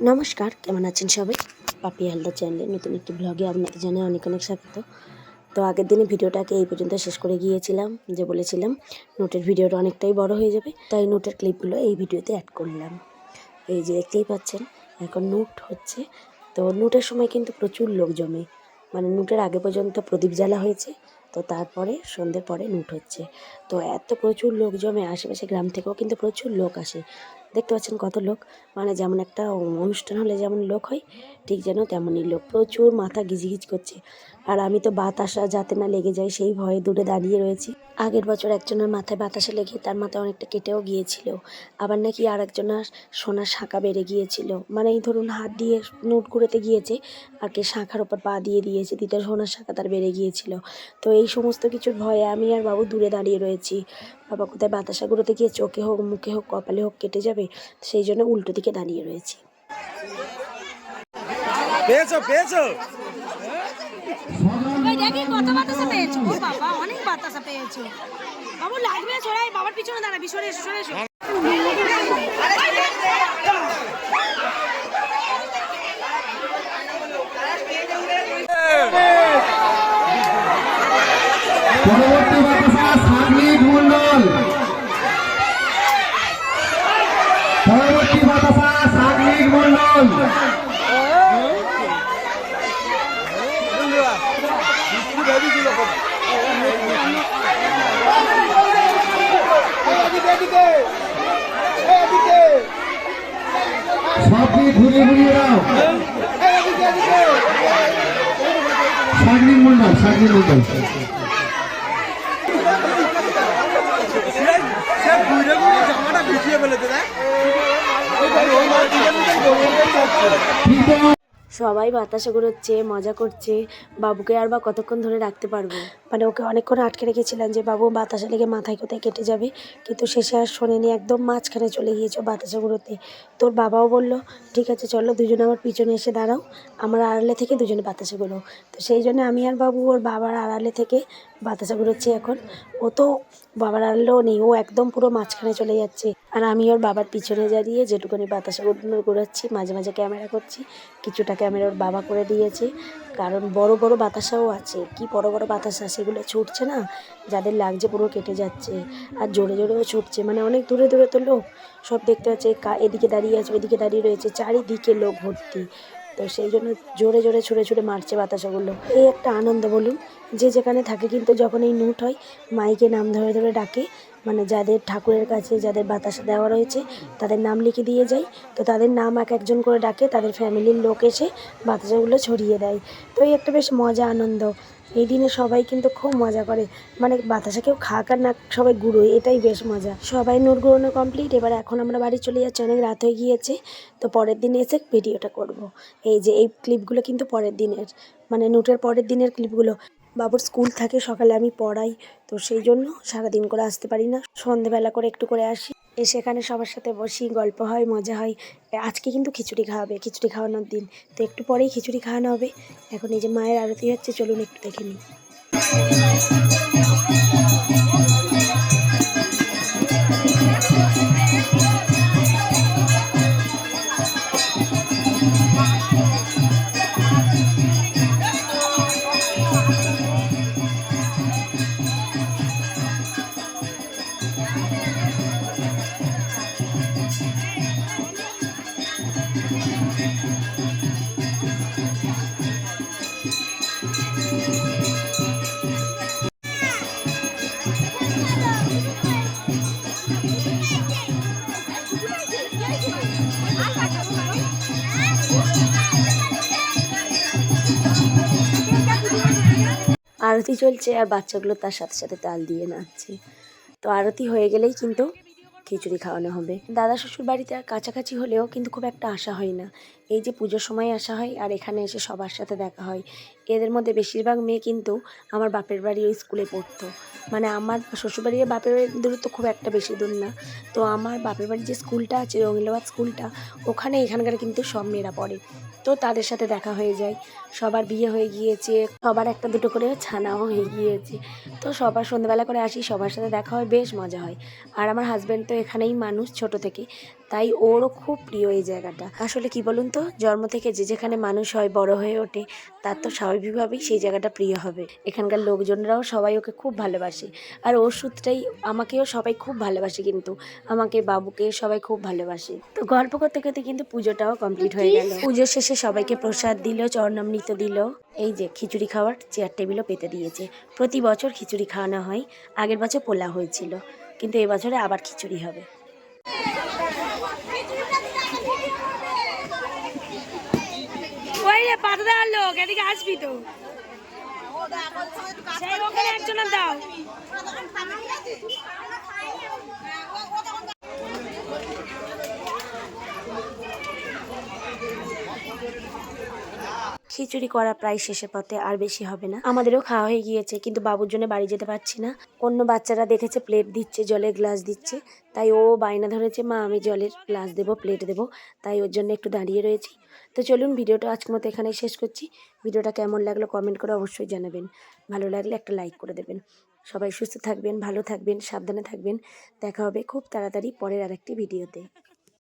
নমস্কার, কেমন আছেন সবাই? পাপি হালদার চ্যানেলে নতুন একটি ব্লগে আপনাদের জানাই অনেক অনেক স্বাগত। তো আগের দিনে ভিডিওটাকে এই পর্যন্ত শেষ করে গিয়েছিলাম, যে বলেছিলাম, নোটের ভিডিওটা অনেকটাই বড় হয়ে যাবে, তাই নোটের ক্লিপগুলো এই ভিডিওতে অ্যাড করলাম। এই যে দেখতেই পাচ্ছেন, এখন নোট হচ্ছে, তো নোটের সময় কিন্তু প্রচুর লোক জমে। মানে নোটের আগে পর্যন্ত প্রদীপ জ্বালা হয়েছে, তো তারপরে সন্ধ্যের পরে নোট হচ্ছে। তো এত প্রচুর লোক জমে, আশেপাশে গ্রাম থেকেও কিন্তু প্রচুর লোক আসে। দেখতে পাচ্ছেন কত লোক। মানে যেমন একটা অনুষ্ঠান হলে যেমন লোক হয়, ঠিক যেন তেমনই লোক। প্রচুর মাথা গিজগিজ করছে। আর আমি তো বাতাসা যাতে না লেগে যায়, সেই ভয়ে দূরে দাঁড়িয়ে রয়েছি। আগের বছর একজনের মাথায় বাতাসা লেগে তার মাথায় অনেকটা কেটেও গিয়েছিল। আবার নাকি আর একজনের সোনার শাঁখা বেড়ে গিয়েছিল। মানে এই ধরুন হাত দিয়ে নোট কুড়োতে গিয়েছে, আর কে শাঁখার ওপর পা দিয়ে দিয়েছে দ্বিতীয় সোনার শাঁখা তার বেড়ে গিয়েছিল। তো এই সমস্ত কিছুর ভয়ে আমি আর বাবু দূরে দাঁড়িয়ে রয়েছি। বাবা কোথায় বাতাসা গুঁড়োতে গিয়ে চোখে হোক, মুখে হোক, কপালে হোক, কেটে যাবে? সেই জন্য উল্টো দিকে দাঁড়িয়ে রয়েছি। পেয়েছ পেয়েছ। দেখি কত বাতাসা পেয়েছ? ও বাবা অনেক বাতাসা পেয়েছ। বাবু লাগবে সরাই বাবার পিছনে দাঁড়াবি সরে এসো সরে এসো। পরবর্তী সাগলিক মন্ডল সবকে ঘুরিয়ে ঘুরিয়ে দাও সাগলিক মন্ডল সাগলিক মন্ডল সে ঘুরে ঘুরে সবাই বাতাসা ঘুরোচ্ছে, মজা করছে। বাবুকে আর বা কতক্ষণ ধরে রাখতে পারব? মানে ওকে অনেকক্ষণ আটকে রেখেছিলাম যে, বাবু, বাতাসা লেগে মাথায় কোথায় কেটে যাবে? কিন্তু শেষে আর শোনেনি, একদম মাঝখানে চলে গিয়েছে বাতাসা ঘুরোতে। তোর বাবাও বলল, ঠিক আছে, চলো দুজনে আমার পিছনে এসে দাঁড়াও। আমার আড়ালে থেকে দুজনে বাতাসা ঘুরো। তো সেই জন্য আমি আর বাবু ওর বাবার আড়ালে থেকে বাতাসা ঘুরোচ্ছি এখন। ও তো বাবার আড়ালেও নেই, ও একদম পুরো মাঝখানে চলে যাচ্ছে। আর আমি ওর বাবার পিছনে দাঁড়িয়ে যেটুকুনি বাতাসা ঘুরনো ঘুরাচ্ছি মাঝে মাঝে ক্যামেরা করছি, কিছুটা ক্যামেরা ওর বাবা করে দিয়েছে। কারণ বড় বড় বাতাসাও আছে। কি বড় বড় বাতাসা সেগুলো ছুটছে না? যাদের লাগছে পুরো কেটে যাচ্ছে। আর জোরে, জোরেও ছুটছে। মানে অনেক দূরে দূরে তো লোক। সব দেখতে পাচ্ছে এদিকে দাঁড়িয়ে আছে, ওইদিকে দাঁড়িয়ে রয়েছে। চারিদিকে লোক ভর্তি। তো সেই জন্য জোরে জোরে ছুঁড়ে ছুঁড়ে মারছে বাতাসাগুলো। এই একটা আনন্দ বলুন। যে যেখানে থাকে কিন্তু যখন এই নুট হয়, মাইকে নাম ধরে ধরে ডাকে। মানে যাদের ঠাকুরের কাছে যাদের বাতাসা দেওয়া রয়েছে, তাদের নাম লিখে দিয়ে যায় তো তাদের নাম এক একজন করে ডাকে, তাদের ফ্যামিলির লোক এসে বাতাসাগুলো ছড়িয়ে দেয়। তো এই একটা বেশ মজা আনন্দ। এই দিনে সবাই কিন্তু খুব মজা করে। মানে বাতাসা কেউ খাক আর না সবাই গুঁড়োয় এটাই বেশ মজা। সবাই নোট গুঁড়োনো কমপ্লিট এবার এখন আমরা বাড়ি চলে যাচ্ছি, অনেক রাত হয়ে গিয়েছে। তো পরের দিন এসে ভিডিওটা করব। এই যে, এই ক্লিপগুলো কিন্তু পরের দিনের। মানে নোটের পরের দিনের ক্লিপগুলো বাবুর স্কুল থাকে, সকালে আমি পড়াই। তো সেই জন্য সারাদিন করে আসতে পারি না। সন্ধেবেলা করে একটু করে আসি। এসে এখানে সবার সাথে বসি, গল্প হয়, মজা হয়। আজকে কিন্তু খিচুড়ি খাওয়াবে, খিচুড়ি খাওয়ানোর দিন। তো একটু পরেই খিচুড়ি খাওয়ানো হবে। এখন এই যে মায়ের আরতি হচ্ছে, চলুন একটু দেখে নিই। আরতি চলছে আর বাচ্চাগুলো তার সাথে সাথে তাল দিয়ে নাচছে। তো আরতি হয়ে গেলেই কিন্তু খিচুড়ি খাওয়ানো হবে। দাদা শ্বশুর বাড়িতে আর কাছাকাছি হলেও কিন্তু খুব একটা আসা হয় না। এই যে পুজোর সময় আসা হয় আর এখানে এসে সবার সাথে দেখা হয়। এদের মধ্যে বেশিরভাগ মেয়ে কিন্তু আমার বাপের বাড়ি ওই স্কুলে পড়তো। মানে আমার শ্বশুরবাড়ি আর বাপের বাড়ির দূরত্ব খুব একটা বেশি দূর না। তো আমার বাপের বাড়ির যে স্কুলটা আছে, রঙিলাবাদ স্কুলটা, ওখানে এখানকার কিন্তু সব মেয়েরা পড়ে। তো তাদের সাথে দেখা হয়ে যায়। সবার বিয়ে হয়ে গিয়েছে, সবার একটা দুটো করে ছানাও হয়ে গিয়েছে। তো সবার সন্ধ্যাবেলা করে আসি, সবার সাথে দেখা হয়, বেশ মজা হয়। আর আমার হাজব্যান্ড তো এখানেই মানুষ ছোট থেকে। তাই ওরও খুব প্রিয় এই জায়গাটা। আসলে কি বলুন তো জন্ম থেকে যে যেখানে মানুষ হয় বড় হয়ে ওঠে তার তো স্বাভাবিকভাবেই সেই জায়গাটা প্রিয় হবে। এখানকার লোকজনরাও সবাই ওকে খুব ভালোবাসে। আর ওর সূত্রেই আমাকেও সবাই খুব ভালোবাসে কিন্তু আমাকে বাবুকে সবাই খুব ভালোবাসে। তো গল্প করতে করতে কিন্তু পুজোটাও কমপ্লিট হয়ে গেল। পুজোর শেষে সবাইকে প্রসাদ দিল চরণামৃত দিল। এই যে খিচুড়ি খাওয়ার চেয়ার টেবিলও পেতে দিয়েছে। প্রতি বছর খিচুড়ি খাওয়ানো হয় আগের বছর পোলা হয়েছিল কিন্তু এবছরে আবার খিচুড়ি হবে। ওই রে পাতা দেওয়ার লোক এদিকে আসবি তো। সেই ওখানে একজনের দাও। খিচুড়ি করা প্রায় শেষের পথে আর বেশি হবে না। আমাদেরও খাওয়া হয়ে গিয়েছে, কিন্তু বাবুর জন্য বাড়ি যেতে পারছি না। অন্য বাচ্চারা দেখেছে প্লেট দিচ্ছে, জলের গ্লাস দিচ্ছে। তাই ও বায়না ধরেছে, মা, আমি জলের গ্লাস দেবো প্লেট দেবো। তাই ওর জন্য একটু দাঁড়িয়ে রয়েছি। তো চলুন ভিডিওটা আজকের মতো এখানেই শেষ করছি। ভিডিওটা কেমন লাগল কমেন্ট করে অবশ্যই জানাবেন। ভালো লাগলে একটা লাইক করে দেবেন। সবাই সুস্থ থাকবেন, ভালো থাকবেন, সাবধানে থাকবেন। দেখা হবে খুব তাড়াতাড়ি পরের আরেকটি ভিডিওতে।